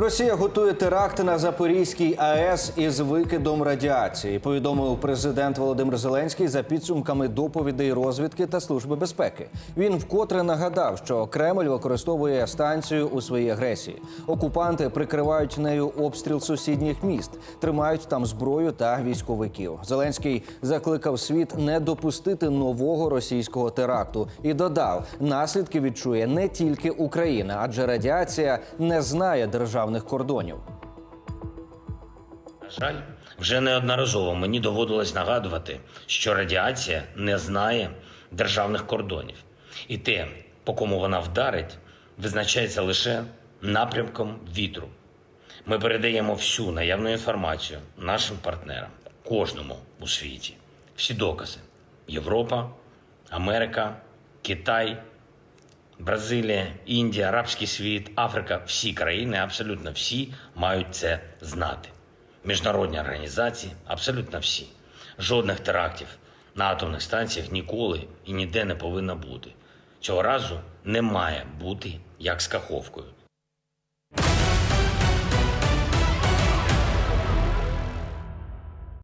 Росія готує теракт на Запорізькій АЕС із викидом радіації. Повідомив президент Володимир Зеленський за підсумками доповідей розвідки та служби безпеки. Він вкотре нагадав, що Кремль використовує станцію у своїй агресії. Окупанти прикривають нею обстріл сусідніх міст, тримають там зброю та військовиків. Зеленський закликав світ не допустити нового російського теракту і додав, наслідки відчує не тільки Україна, адже радіація не знає державних кордонів. На жаль, вже неодноразово мені доводилось нагадувати, що радіація не знає державних кордонів, і те, по кому вона вдарить, визначається лише напрямком вітру. Ми передаємо всю наявну інформацію нашим партнерам, кожному у світі. Всі докази: Європа, Америка, Китай, Бразилія, Індія, Арабський світ, Африка, всі країни, абсолютно всі мають це знати. Міжнародні організації, абсолютно всі. Жодних терактів на атомних станціях ніколи і ніде не повинно бути. Цього разу не має бути як з каховкою.